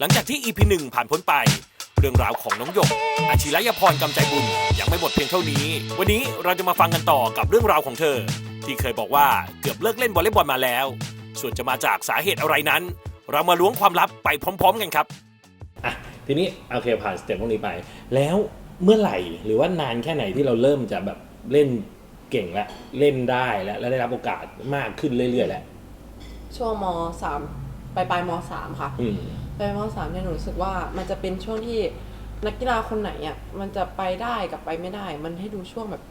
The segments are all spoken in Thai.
หลังจากที่ EP 1ผ่านพ้นไป เรื่องราวของน้องหยกอาชิรยพรกำใจบุญยังไม่หมดเพียงเท่านี้ วันนี้เราจะมาฟังกันต่อกับเรื่องราวของเธอ ที่เคยบอกว่าเกือบเลิกเล่นวอลเลย์บอลมาแล้ว ส่วนจะมาจากสาเหตุอะไรนั้น เรามาล้วงความลับไปพร้อม ๆ กันครับอะทีนี้โอเคผ่านสเต็ปพวกนี้ไป แล้วเมื่อไหร่หรือว่านานแค่ไหนที่เราเริ่มจะแบบเล่นเก่งแล้วเล่นได้แล้วและได้รับโอกาสมากขึ้นเรื่อยๆแล้วช่วงมสาม ปลายปลายมสามค่ะอืม ปลายมสามเนี่ยหนูรู้สึกว่ามันจะเป็นช่วงที่นักกีฬาคนไหนอะมันจะไปได้กับไปไม่ได้ มันให้ดูช่วงแบบ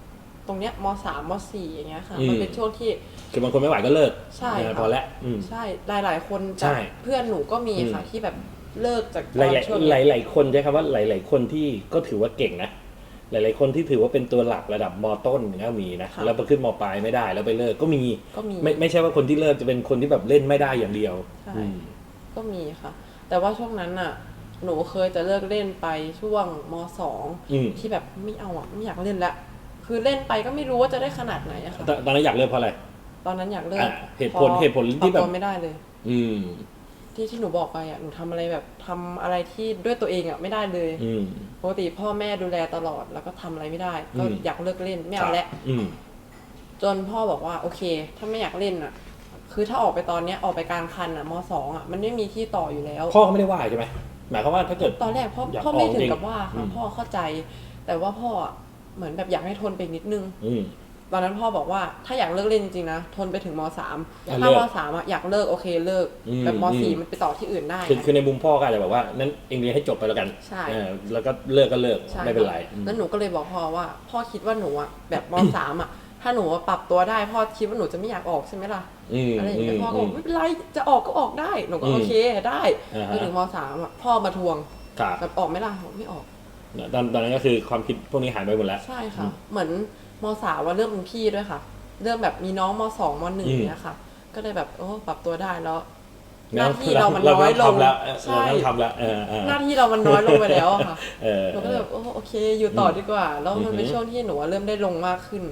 ตรงเนี้ยมสามมสี่อย่างเงี้ยค่ะมันเป็นช่วงที่ คือบางคนไม่ไหวก็เลิกใช่เออค่ะ พอแล้วอืม ใช่หลายหลายๆคนใช่จากเพื่อนหนูก็มีค่ะอืม ที่แบบเลิกจากหลายตอนช่วงหลายนี้หลายๆคนใช่ครับว่าหลาย ๆ คนที่ก็ถือว่าเก่งนะ หลาย ๆ คนที่ถือว่าเป็นตัวหลักระดับมต้นก็มีนะค่ะแล้วพอขึ้นมปลายไม่ได้แล้วไปเลิกก็มีก็มี ไม่ไม่ใช่ว่าคนที่เลิกจะเป็นคนที่แบบเล่นไม่ได้อย่างเดียวใช่ อืมก็มีค่ะ แต่ว่าช่วงนั้นน่ะ หนูเคยจะเลิกเล่นไปช่วงมสองอืมที่แบบไม่เอาอะไม่อยากเล่นละคือเล่นไปก็ไม่รู้ว่าจะได้ขนาดไหนอะค่ะตอนตอนนั้นอยากเลิกเพราะอะไร ตอนนั้นอยากเลิกอะเหตุผลพอเหตุผลที่แบบ ปรับตัวไม่ได้เลย อืม ที่ที่หนูบอกไปอะหนูทำอะไรแบบทำอะไรที่ด้วยตัวเองอะไม่ได้เลยอืมปกติพ่อแม่ดูแลตลอดแล้วก็ทำอะไรไม่ได้ ก็อืมอยากเลิกเล่นไม่เอาแล้วอืมจนพ่อบอกว่า โอเค ถ้าไม่อยากเล่นอะ คือถ้าออกไปตอนเนี้ยออกไปกลางคันอะมสองอะมันไม่มีที่ต่ออยู่แล้ว พ่อก็ไม่ได้ว่าใช่ไหมหมายความว่าถ้าเกิดตอนแรกพ่ออยากพ่อไม่ออกถึจริงงกับว่าอืค่ะมพ่อเข้าใจ แต่ว่าพ่ออะเหมือนแบบอยากให้ทนไปอีกนิดนึงอืม ตอนนั้นพ่อบอกว่าถ้าอยากเลิกเล่นจริงๆนะทนไปถึงมสามอะถ้าเลิมกสามอะอยากเลิกโอเคเลิกอืมแบบมสี่อืม มันไปต่อที่อื่นได้ คือคือในมุมพ่อก็อาจจะแบบว่านั้นเองเรียนให้จบไปแล้วกันใช่ เออแล้วก็เลิกก็เลิกใช่ไม่เป็นไรอืม แล้วหนูก็เลยบอกพ่อว่า พ่อคิดว่าหนูอะแบบมสามอะถ้าหนูปรับตัวได้ พ่อคิดว่าหนูจะไม่อยากออกใช่ไหมล่ะอืมอะไรอย่างเงี้ยพ่อก็บอกไม่เป็นไรจะออกก็ออกได้หนูก็อืมโอเคได้อ่าฮะไปถึงมสามอะพ่อมาทวงครับแบบออกไหม่ล่ะบอกไม่ออก ตอนตอนนั้นก็คือความคิดพวกนี้หายไปหมดแล้ว ใช่ค่ะ เหมือน มสามว่าเริ่มเป็นพี่ด้วยค่ะ เริ่มแบบมีน้องมสองมหนึ่งอืม เนี้ยค่ะ ก็เลยแบบโอ้ปรับตัวได้แล้วหแล้วน้าที่เรามันน้อยลงทำแล้วเออใช่เราต้องทำแล้วเออเออหน้าที่เรามันน้อยลงไปแล้วอะค่ะ เออ หนูก็เลยแบบโอ้โอเคอยู่ต่อดีกว่า แล้วมันเป็นอือหือ ช่วงที่หนูอะเริ่มได้ลงมากขึ้น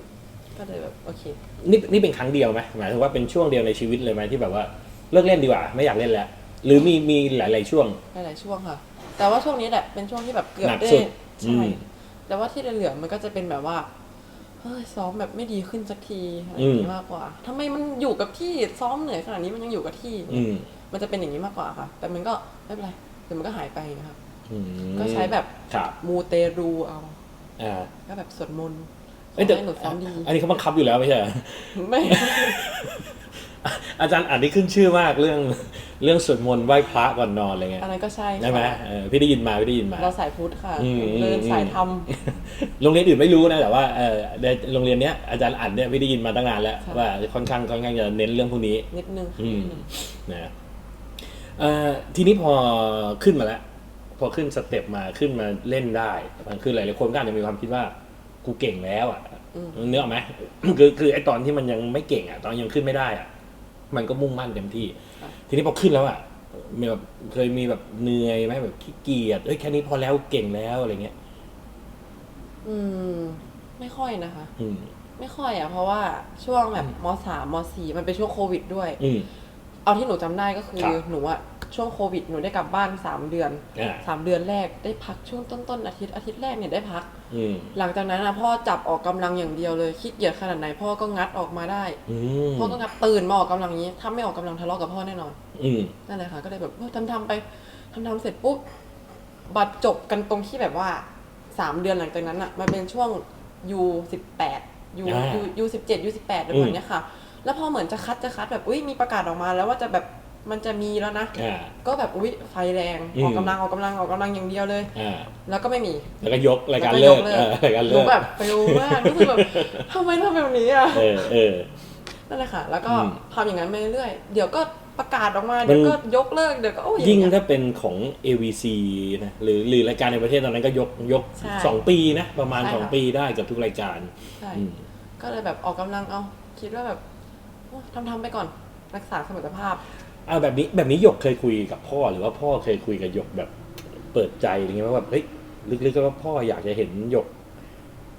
ก็เลยแบบโอเค นี่นี่เป็นครั้งเดียวไหมหมายถึงว่าเป็นช่วงเดียวในชีวิตเลยไหมที่แบบว่าเลิกเล่นดีกว่าไม่อยากเล่นแล้ว หรือมีมีหลาย ๆ ช่วง หลายๆช่วงค่ะ แต่ว่าช่วงนี้แหละเป็นช่วงที่แบบเกือบหนักได้สุดใช่อืมแต่ว่าที่เหลือๆมันก็จะเป็นแบบว่า เฮ้ยซ้อมแบบไม่ดีขึ้นสักทีอะไรอย่างนี้มากกว่าทำไมมันอยู่กับที่ซ้อมเหนื่อยขนาดนี้มันยังอยู่กับที่ อืมมันจะเป็นอย่างนี้มากกว่าค่ะ แต่มันก็ไม่เป็นไรเดี๋ยวมันก็หายไปนะครับอืมก็ใช้แบบครับมูเตรูเอาอ่าก็แบบสวดมนต์ขเอ้ยอแต่ให้หนูซ้อมดี อันนี้เขาบังคับอยู่แล้วไม่ใช่เหรอไม่ อาจารย์อ่านนี่ขึ้นชื่อมากเรื่องเรื่องสวดมนต์ไหว้พระก่อนนอนอะไรเงี้ยอันนั้นก็ใช่ได้ไหมค่ะเออพี่ได้ยินมาพี่ได้ยินมา เราสายพุทธค่ะอืม เดินอืมสายธรรม โรงเรียนอื่นไม่รู้นะแต่ว่าเออในโรงเรียนเนี้ยอาจารย์อ่านเนี่ยพี่ได้ยินมาตั้งนานแล้วค่ะ ว่าค่อนข้างค่อนข้างจะเน้นเรื่องพวกนี้ นิดนึงค่ะอืมนิดนึงนะเอ่อทีนี้พอขึ้นมาแล้ว พอขึ้นสเต็ปมาขึ้นมาเล่นได้ มันคือหลายๆคนก็อาจจะมีความคิดว่ากูเก่งแล้วอะอืมเนื้อออกไหม คือคือไอตอนที่มันยังไม่เก่งอะ ตอนยังขึ้นไม่ได้อะ มันก็มุ่งมั่นเต็มที่ค่ะทีนี้พอขึ้นแล้วอะมีแบบเคยมีแบบเหนื่อยไหมแบบขี้เกียจเอ้ยแค่นี้พอแล้วเก่งแล้วอะไรเงี้ย อืม ไม่ค่อยนะคะ อืม ไม่ค่อยอะเพราะว่าช่วงแบบมสามมสี่มันเป็นช่วงโควิดด้วย อืม เอาที่หนูจำได้ก็คือครับหนูอะช่วงโควิดหนูได้กลับบ้านสามเดือนอ่า สามเดือนแรกได้พักช่วงต้นต้นๆอาทิตย์อาทิตย์แรกเนี่ยได้พัก อืมหลังจากนั้นอะพ่อจับออกกำลังอย่างเดียวเลยขี้เกียจขนาดไหนพ่อก็งัดออกมาได้ อืมพ่อก็งัดตื่นมาออกกำลังนี้ถ้าไม่ออกกำลังทะเลาะกับพ่อแน่นอน อืม นั่นแหละค่ะก็เลยแบบเออทำทำไปทำทำเสร็จปุ๊บบัดจบกันตรงที่แบบว่าสามเดือนหลังจากนั้นอะมันเป็นช่วงยูสิบแปดยูอ่ายูยูสิบเจ็ดยูสิบแปดอะไรแบบเนี้ยค่ะ แล้วพอเหมือนจะคัดจะคัดแบบอุ้ยมีประกาศออกมาแล้วว่าจะแบบมันจะมีแล้วนะ อ่า ก็แบบอุ้ยไฟแรงอืมออกกำลังออกกำลังออกกำลังอย่างเดียวเลย อ่า แล้วก็ไม่มีแล้วก็ยกรายการแล้วเลิกยเออรายการหเลินูกแบบเฟลมากรู้สึกแบบทำไมทำแบบนี้อะ เออเออ นั่นแหละค่ะ แล้วก็อืมทำอย่างนั้นไปเรื่อยๆ เดี๋ยวก็ประกาศออกมา เดี๋ยวก็ยกเลิก เดี๋ยวก็โอ้ยยิ่งอางเงี้ยถ้าเป็นของ AVC นะหรือหรือรายการในประเทศตอนนั้นก็ยกยกใช่สองปีนะ ประมาณใช่สองค่ะปีได้กับทุกรายการ ใช่อืม ก็เลยแบบออกกำลังเอา คิดว่าแบบโอ้ ทำทำๆไปก่อนรักษาสมรรถภาพ เอาแบบนี้แบบนี้หยกเคยคุยกับพ่อหรือว่าพ่อเคยคุยกับหยกแบบเปิดใจอะไรเงี้ยว่าแบบเฮ้ยลึกๆก็ว่าพ่ออยากจะเห็นหยก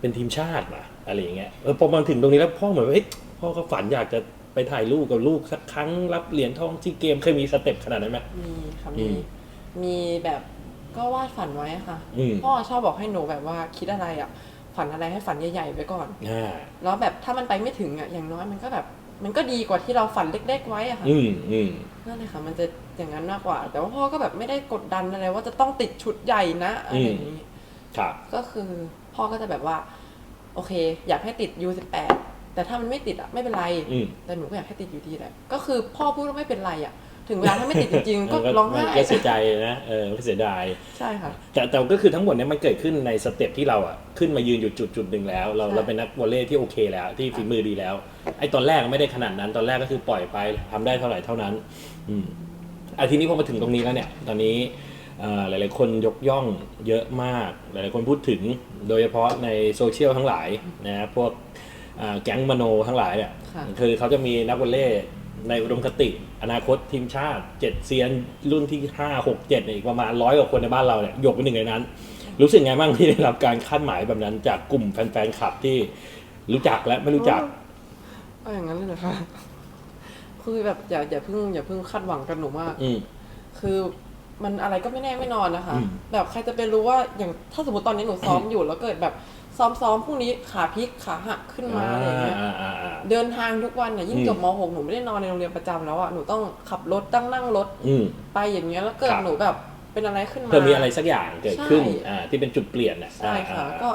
เป็นทีมชาติมาอะไรอย่างเงี้ยเออพอมาถึงตรงนี้แล้วพ่อเหมือนว่าเฮ้ยพ่อก็ฝันอยากจะไปถ่ายรูปกับลูกสักครั้งรับเหรียญทองที่เกมเคยมีสเต็ปขนาดนั้นไหม มีค่ะอืมีมมีแบบก็วาดฝันไว้ค่ะ อืม พ่อชอบบอกให้หนูแบบว่าคิดอะไรอะ ฝันอะไรให้ฝันใหญ่ๆไว้ก่อน อ่า แล้วแบบถ้ามันไปไม่ถึงอะอย่างน้อยมันก็แบบ มันก็ดีกว่าที่เราฝันเล็ก ๆ ไว้อะค่ะอืมอืมนั่นเลยค่ะ มันจะอย่างนั้นมากกว่า แต่ว่าพ่อก็แบบไม่ได้กดดันอะไรว่าจะต้องติดชุดใหญ่นะอะไรอย่างนี้ ครับ ก็คือพ่อก็จะแบบว่า โอเค อยากให้ติด U18 แต่ถ้ามันไม่ติดอะไม่เป็นไร อืม แต่หนูก็อยากให้ติดอยู่ดีแหละก็คือพ่อพูดว่าไม่เป็นไรอะถึงเวลาถ้าไม่ติดจริงๆ ก็ร้องไห้ก็เสียใจนะเออก็เสียดาย ใช่ค่ะ แต่แต่ก็คือทั้งหมดเนี้มันเกิดขึ้นในสเต็ปที่เราอะขึ้นมายืนอยู่จุดจุดหนึ่งแล้ว เราใช่ เราเป็นนักวอลเลย์ที่โอเคแล้ว ที่ฝีมือดีแล้ว ไอ้ตอนแรกไม่ได้ขนาดนั้น ตอนแรกก็คือปล่อยไปทำได้เท่าไหร่เท่านั้น อืมอาทีนี้พอมาถึงตรงนี้แล้วเนี่ย ตอนนี้เอ่อหลาย ๆ คนยกย่องเยอะมาก หลาย ๆ คนพูดถึง โดยเฉพาะในโซเชียลทั้งหลายนะพวกเอ่อแก๊งมโนทั้งหลายเนี่ยค่ะคือเขาจะมีนักวอลเลย์ในอุดมคติ อนาคตทีมชาติเจ็ดเซียนรุ่นที่ห้าหกเจ็ดอีกประมาณร้อยกว่าคนในบ้านเราเนี่ยหยกเป็นหนึ่งในนั้น รู้สึกไงบ้างที่ได้รับการคาดหมายแบบนั้นจากกลุ่มแฟน ๆ คลับที่รู้จักและไม่รู้จัก ก็อย่างนั้นเลยเหรอคะคือแบบอย่าอย่าเพิ่งอย่าเพิ่งคาดหวังกับหนูมาก อืม คือมันอะไรก็ไม่แน่ไม่นอนนะคะ อืม แบบใครจะไปรู้ว่าอย่างถ้าสมมติตอนนี้หนูซ้อมอยู่แล้วเกิดแบบซ้อมซ้อมพรุ่งนี้ขาพลิกขาหักขึ้นมาอะไรอย่างเงี้ย อ่าอ่าอ่า เดินทางทุกวันเนี่ยยิ่งอืม จบม .6 หนูไม่ได้นอนในโรงเรียนประจำแล้วอะหนูต้องขับรถตั้งนั่งรถอืม ไปอย่างเงี้ยแล้วเกิดครับ หนูแบบเป็นอะไรขึ้นมา เพื่อมีอะไรสักอย่างเกิดขึ้นใช่ อ่าที่เป็นจุดเปลี่ยนน่ะใช่ค่ะ อ่า ก็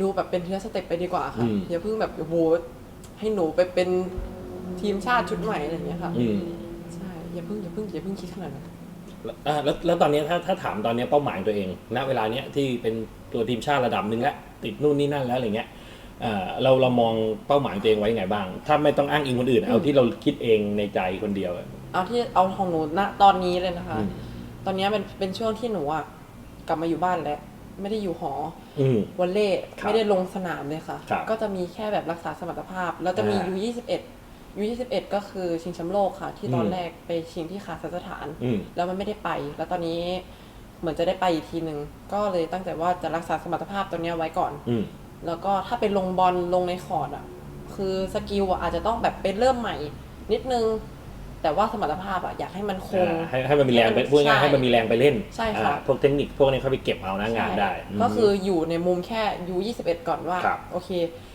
ดูแบบเป็นทีละสเต็ปไปดีกว่าค่ะอืม อย่าเพิ่งแบบโอ้โห ให้หนูไปเป็นทีมชาติชุดใหม่อะไรอย่างเงี้ยค่ะอืมใช่อย่าเพิ่งอย่าเพิ่งอย่าเพิ่งคิดขนาดนั้นแล้วอ่าแล้วแล้วตอนนี้ถ้าถ้าถามตอนนี้เป้าหมายตัวเอง ณ เวลาเนี้ยที่เป็นตัวทีมชาติระดับหนึ่งแล้วติดนู่นนี่นั่นแล้วอะไรเงี้ยอ่าเราเรามองเป้าหมายตัวเองไว้ยังไงบ้าง ถ้าไม่ต้องอ้างอิงคนอื่น เอาที่เราคิดเองในใจคนเดียวอะ เอาที่เอาของหนูณตอนนี้เลยนะคะ อืม ตอนนี้เป็นเป็นช่วงที่หนูอะกลับมาอยู่บ้านแล้ว ไม่ได้อยู่หออืม วอลเล่ครับไม่ได้ลงสนามเลยค่ะ ครับก็จะมีแค่แบบรักษาสมรรถภาพ แล้วจะมี อ่า U ยี่สิบเอ็ด U ยี่สิบเอ็ดก็คือชิงแชมป์โลกค่ะ ที่ตอนอืม แรกไปชิงที่คาซัคสถาน อืม แล้วมันไม่ได้ไป แล้วตอนนี้เหมือนจะได้ไปอีกทีหนึ่งก็เลยตั้งใจว่าจะรักษาสมรรถภาพตัวเนี้ยไว้ก่อน อืม แล้วก็ถ้าเป็นลงบอลลงในคอร์ดอะ คือสกิลอะอาจจะต้องแบบเป็นเริ่มใหม่ นิดนึง แต่ว่าสมรรถภาพอะอยากให้มันคง อ่าให้ให้มันมีแรงไปให้มันพูดง่ายๆใช่ให้มันมีแรงไปเล่นใช่ค่ะ อ่าพวกเทคนิคพวกนี้เขาไปเก็บเอานะงานได้ใช่ก็คืออยู่ในมุมแค่ U ยี่สิบเอ็ดก่อนว่า ครับ โอเค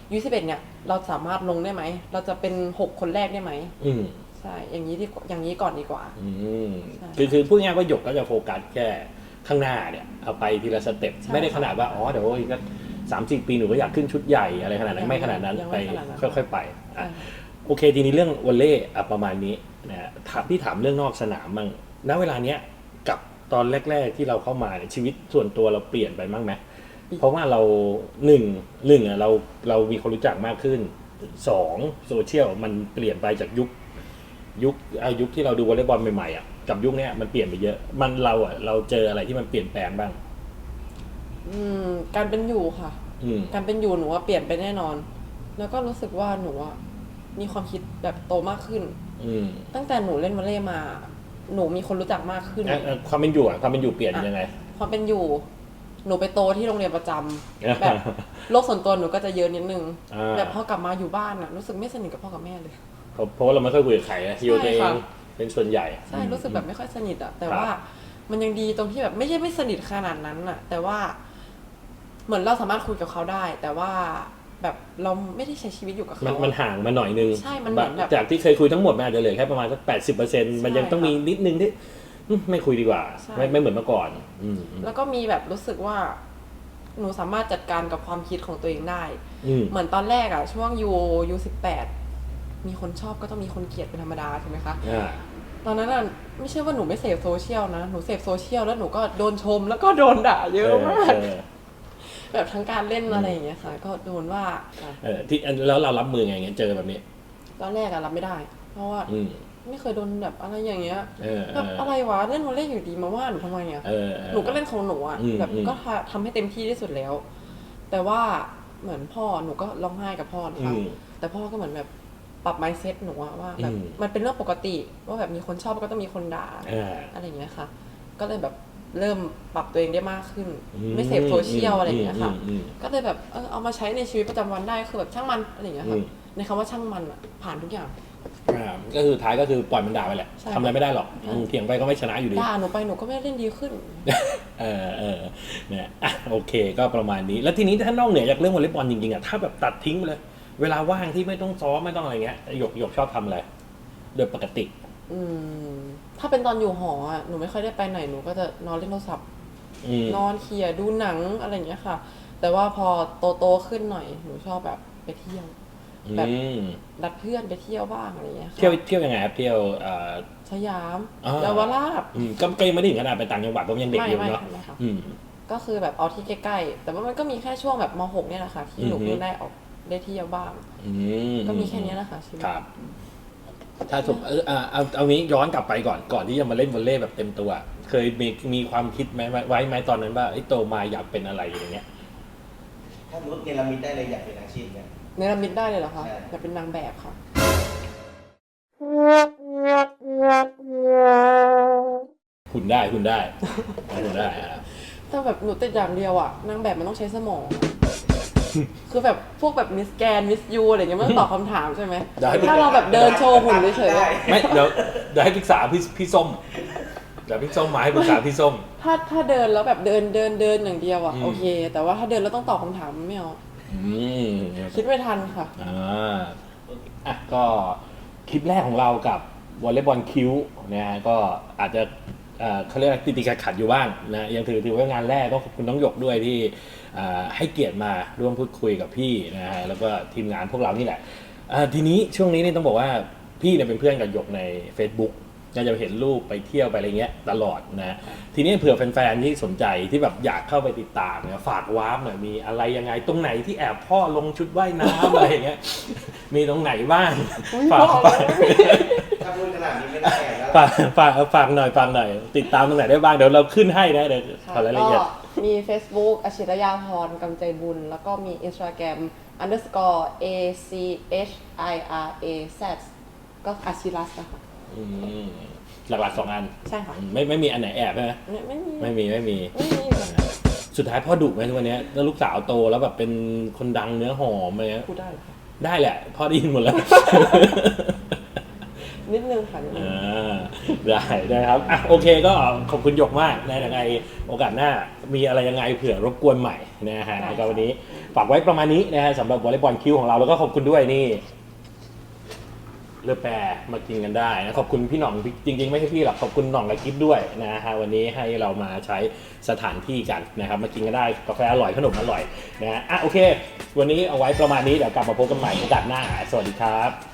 U ยี่สิบเอ็ดเนี่ย เราสามารถลงได้ไหม เราจะเป็นหกคนแรกได้ไหมอืมใช่ อย่างนี้ดีกว่าอย่างนี้ก่อนดีกว่า อืมใช่คือคือพูดง่ายๆว่าหยกก็จะโฟกัสแค่ข้างหน้าเนี่ยเอาไปทีละสเต็ปใช่ไม่ได้ขนาดว่าอ๋อเดี๋ยวอีกก็สามสี่ปีหนูก็อยากขึ้นชุดใหญ่อะไรขนาดนั้นยังไม่ขนาดนั้นยังไปไม่ขนาดนั้น ค่อย ๆ ไปอะ ใช่โอเคทีนี้เรื่องวอลเล่อะประมาณนี้นะถามพี่ถามเรื่องนอกสนามบ้างณเวลาเนี้ยกับตอนแรก ๆ ที่เราเข้ามาเนี่ยชีวิตส่วนตัวเราเปลี่ยนไปบ้างไหมเพราะว่าเราหนึ่งหนึ่งอะเราเรามีคนรู้จักมากขึ้นสองโซเชียลมันเปลี่ยนไปจากยุคยุคอายุคที่เราดูวอลเลย์บอลใหม่ๆอะกับยุคเนี้ยมันเปลี่ยนไปเยอะ มันเราอะเราเจออะไรที่มันเปลี่ยนแปลงบ้าง อืม การเป็นอยู่ค่ะ อืม การเป็นอยู่หนูว่าเปลี่ยนไปแน่นอน แล้วก็รู้สึกว่าหนูอะ มีความคิดแบบโตมากขึ้น อืมตั้งแต่หนูเล่นวอลเลย์มา หนูมีคนรู้จักมากขึ้น อะอะความเป็นอยู่อะความเป็นอยู่เปลี่ยนยังไง ความเป็นอยู่ หนูไปโตที่โรงเรียนประจำ แบบ โลกส่วนตัวหนูก็จะเยอะนิดนึง อ่า แบบพอกลับมาอยู่บ้านอะรู้สึกไม่สนิทกับพ่อกับแม่เลย เพราะเพราะว่าเราไม่ค่อยคุยกับใครนะอยู่ตัวเองค่ะ เป็นส่วนใหญ่ ใช่รู้สึกแบบไม่ค่อยสนิทอะแต่ครับว่ามันยังดีตรงที่แบบไม่ใช่ไม่สนิทขนาดนั้นอะแต่ว่า เหมือนเราสามารถคุยกับเขาได้ แต่ว่า แบบเราไม่ได้ใช้ชีวิตอยู่กับมันเขามันห่างมาหน่อยนึงใช่มันเหมือนแบบจากที่เคยคุยทั้งหมดมันอาจจะเหลือแค่ประมาณสักแปดสิบเปอร์เซ็นต์มันยังต้องใช่มีค่ะนิดนึงที่อืมไม่คุยดีกว่าใช่ไม่ไม่เหมือนเมื่อก่อนอืมอืมแล้วก็มีแบบรู้สึกว่า หนูสามารถจัดการกับความคิดของตัวเองได้อืมเหมือนตอนแรกอะช่วงยูยูสิบแปดมีคนชอบก็ต้องมีคนเกลียดเป็นธรรมดาใช่ไหมคะอ่าตอนนั้นอะไม่ใช่ว่าหนูไม่เสพโซเชียลนะ หนูเสพโซเชียลแล้วหนูก็โดนชมแล้วก็โดนด่าเยอะมากเออ แบบทั้งการเล่นอะไรอย่างเงี้ยค่ะ ก็โดนว่าเออที่แล้วเรารับมือไงเงี้ยเจอแบบนี้ตอนแรกอะรับไม่ได้ เพราะว่าอืมไม่เคยโดนแบบอะไรอย่างเงี้ยเออเอแบบออะไรวะเล่นวอลเล่อยู่ดีมาว่าหนูทำไมอะเออออหนูก็เล่นของหนูอะอืมแบบอืมก็ทำให้เต็มที่ที่สุดแล้ว แต่ว่าเหมือนพ่อหนูก็ร้องไห้กับพ่อนะคะอืมแต่พ่อก็เหมือนแบบปรับ mindset หนูอะว่าแบบอืมมันเป็นเรื่องปกติ ว่าแบบมีคนชอบก็ต้องมีคนด่าอ่าอะไรอย่างเงี้ยค่ะ ก็เลยแบบ เริ่มปรับตัวเองได้มากขึ้นอืไม่เสพโซเชียลอะไรอย่างเงี้ยค่ะมอืมก็เลยแบบเออเอามาใช้ในชีวิตประจำวันได้คือแบบช่างมันอะไรอย่างเงี้ยค่ะอืมในคำว่าช่างมันอะผ่านทุกอย่างอ่าก็คือท้ายก็คือปล่อยมันด่าไปแหละใช่ทำอะไรไม่ได้หรอกใช่อืมเถียงไปก็ไม่ชนะอยู่ดีด่าหนูไปหนูก็ไม่ได้เล่นดีขึ้น เออเออเนี่ยอะโอเค ก็ประมาณนี้ แล้วทีนี้ถ้านอกเหนือจากเรื่องวอลเลย์บอลจริงๆอะถ้าแบบตัดทิ้งไปเลย เวลาว่างที่ไม่ต้องซ้อมไม่ต้องอะไรเงี้ยหยกหยกชอบทำอะไรโดยปกติ อืม ถ้าเป็นตอนอยู่หออะหนูไม่ค่อยได้ไปไหนหนูก็จะนอนเล่นโทรศัพท์ อืมนอนเคลียร์ดูหนังอะไรอย่างเงี้ยค่ะ แต่ว่าพอโตโตๆขึ้นหน่อยหนูชอบแบบไปเที่ยวแบบอืมนัดเพื่อนไปเที่ยวบ้างอะไรอย่างเงี้ยค่ะเที่ยวเที่ยวยังไงครับเที่ยวเอ่อ สยามอ่า เยาวราชอืมก็ก็ยังไม่ได้ถึงขนาดไปต่างจังหวัดผมยังเด็กไม่อยู่ไม่เนาะไม่ค่ะ อืม ก็คือแบบเอาที่ใกล้ๆ แต่ว่ามันก็มีแค่ช่วงแบบม .6 เนี่ยแหละค่ะ ที่หนูอือฮึเพิ่งได้ออกได้เที่ยวบ้าง อืมก็มีแค่เนี้ยแหละค่ะชีวิต ครับ ถ้าสมเอออ่าเอาเอานี้ย้อนกลับไปก่อนก่อนที่จะมาเล่นวอลเลย์แบบเต็มตัว เคยมีมีความคิดไหมไว้ไหมตอนนั้นว่าไอ้ยโตมาอยากเป็นอะไรอย่างเงี้ย ถ้ารุดเนรมิตได้เลยอยากเป็นอาชีพเนี่ย เนรมิตได้เลยเหรอคะใช่ อยากเป็นนางแบบค่ะ คุณได้คุณได้ คุณได้อะแต่แบบหนูติดอย่างเดียวอะนางแบบมันต้องใช้สมอง คือแบบพวกแบบมิสแกนมิสยูอะไรเงี้ยมันต้องตอบคำถามใช่ไหมได้ ถ้าเราแบบเดินโชว์หุ่นเฉยๆได้อะไม่เดี๋ยวเดี๋ยวให้ปรึกษาพี่พี่ส้มเดี๋ยวพี่ส้มมาให้ปรึกษาพี่ส้ม ถ้าถ้าเดินแล้วแบบเดินเดินเดินอย่างเดียวอะอืม โอเค แต่ว่าถ้าเดินแล้วต้องตอบคำถามไม่เอาอืมคิดไม่ทันค่ะ อ่าอะก็คลิปแรกของเรากับวอลเลย์บอลคิวนะฮะก็อาจจะ เอ่อเขาเรียกว่าติดติดขัดขัดๆอยู่บ้างนะยังถือถือว่างานแรกก็ขอบคุณน้องหยกด้วยที่อ่าให้เกียรติมาร่วมพูดคุยกับพี่นะฮะแล้วก็ทีมงานพวกเรานี่แหละอ่าทีนี้ช่วงนี้นี่ต้องบอกว่าพี่เนี่ยเป็นเพื่อนกับหยกใน Facebook ก็จะเห็นรูปไปเที่ยวไปอะไรเงี้ยตลอดนะทีนี้เผื่อแฟนๆที่สนใจที่แบบอยากเข้าไปติดตามเนี่ยฝากวาร์ปหน่อยมีอะไรยังไงตรงไหนที่แอบพ่อลงชุดว่ายน้ำอะไรอย่างเงี้ยมีตรงไหนบ้างอุ๊ยฝากพ่อ ฝากฝากฝากหน่อยฝากหน่อย ติดตามตรงไหนได้บ้างเดี๋ยวเราขึ้นให้นะเดี๋ยวขอรายละเอียดก็มี Facebook อาชิรยาพรกำใจบุญ แล้วก็มี Instagram underscore a c h i r a z ก็อาชิรัสนะคะอืมหลักๆสองอัน ใช่ค่ะอืมไม่ไม่มีอันไหนแอบใช่ไหมไม่ไม่มีไม่มีไม่มีไม่มีค่ะสุดท้ายพ่อดุไหมทุกวันเนี้ยแล้วลูกสาวโตแล้วแบบเป็นคนดังเนื้อหอมอะไรเงี้ยพูดได้เหรอคะได้แหละ พ่อได้ยินหมดแล้ว นิดนึงค่ะนิดนึง อ่าได้ได้ครับอะโอเคก็ขอบคุณหยกมากนะยังไงโอกาสหน้ามีอะไรยังไงเผื่อรบกวนใหม่นะฮะแล้วก็วันนี้ฝากไว้ประมาณนี้นะฮะสำหรับวอลเลย์บอลคิวของเราแล้วก็ขอบคุณด้วยนี่เลือแปรมากินกันได้นะขอบคุณพี่หน่องจริง ๆ ไม่ใช่พี่หรอกขอบคุณหน่องและกิฟด้วยนะฮะวันนี้ให้เรามาใช้สถานที่กันนะครับมากินกันได้กาแฟอร่อยขนมอร่อยนะฮะอะโอเค วันนี้เอาไว้ประมาณนี้เดี๋ยวกลับมาพบกันใหม่โอกาสหน้า สวัสดีครับ